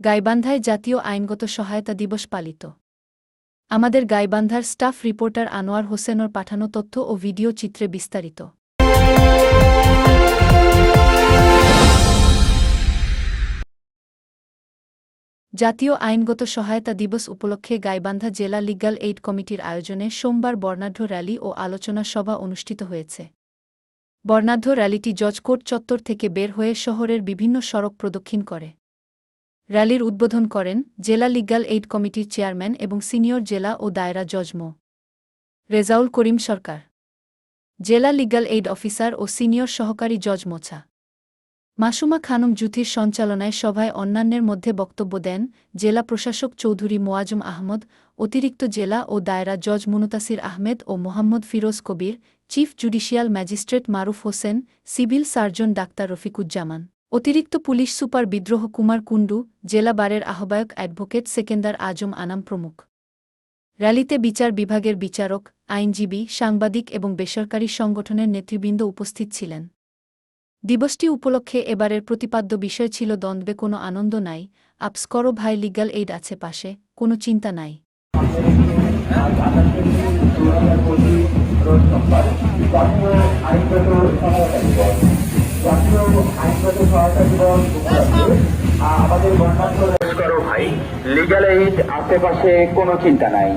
গাইবান্ধায় জাতীয় আইনগত সহায়তা দিবস পালিত। আমাদের গাইবান্ধার স্টাফ রিপোর্টার আনোয়ার হোসেনর পাঠানো তথ্য ও ভিডিও চিত্রে বিস্তারিত। জাতীয় আইনগত সহায়তা দিবস উপলক্ষে গাইবান্ধা জেলা লিগ্যাল এইড কমিটির আয়োজনে সোমবার বর্ণাঢ্য র্যালি ও আলোচনা সভা অনুষ্ঠিত হয়েছে। বর্ণাঢ্য র্যালিটি জজকোর্ট চত্বর থেকে বের হয়ে শহরের বিভিন্ন সড়ক প্রদক্ষিণ করে। র্যালির উদ্বোধন করেন জেলা লিগ্যাল এইড কমিটির চেয়ারম্যান এবং সিনিয়র জেলা ও দায়রা জজ মো রেজাউল করিম সরকার। জেলা লিগ্যাল এইড অফিসার ও সিনিয়র সহকারী জজ মোছা মাসুমা খানম জুথির সঞ্চালনায় সভায় অন্যান্যের মধ্যে বক্তব্য দেন জেলা প্রশাসক চৌধুরী মোয়াজম আহমদ, অতিরিক্ত জেলা ও দায়রা জজ মুনতাসির আহমেদ ও Mohammad Firoz Kabir, chief judicial magistrate Maruf Hossain, civil surgeon doctor Rafiquzzaman. অতিরিক্ত পুলিশ সুপার বিদ্রোহ কুমার কুণ্ডু, জেলা বারের আহ্বায়ক অ্যাডভোকেট সেকেন্দার আজম আনাম প্রমুখ। র্যালিতে বিচার বিভাগের বিচারক, আইনজীবী, সাংবাদিক এবং বেসরকারি সংগঠনের নেতৃবৃন্দ উপস্থিত ছিলেন। দিবসটি উপলক্ষে এবারের প্রতিপাদ্য বিষয় ছিল দ্বন্দ্বে কোনো আনন্দ নাই আপস করো ভাই লিগ্যাল এইড আছে পাশে, কোনো চিন্তা নাই। জাতীয় আইনগত সহায়তা আমাদের ভাই লিগাল এইড আশেপাশে কোনো চিন্তা নাই।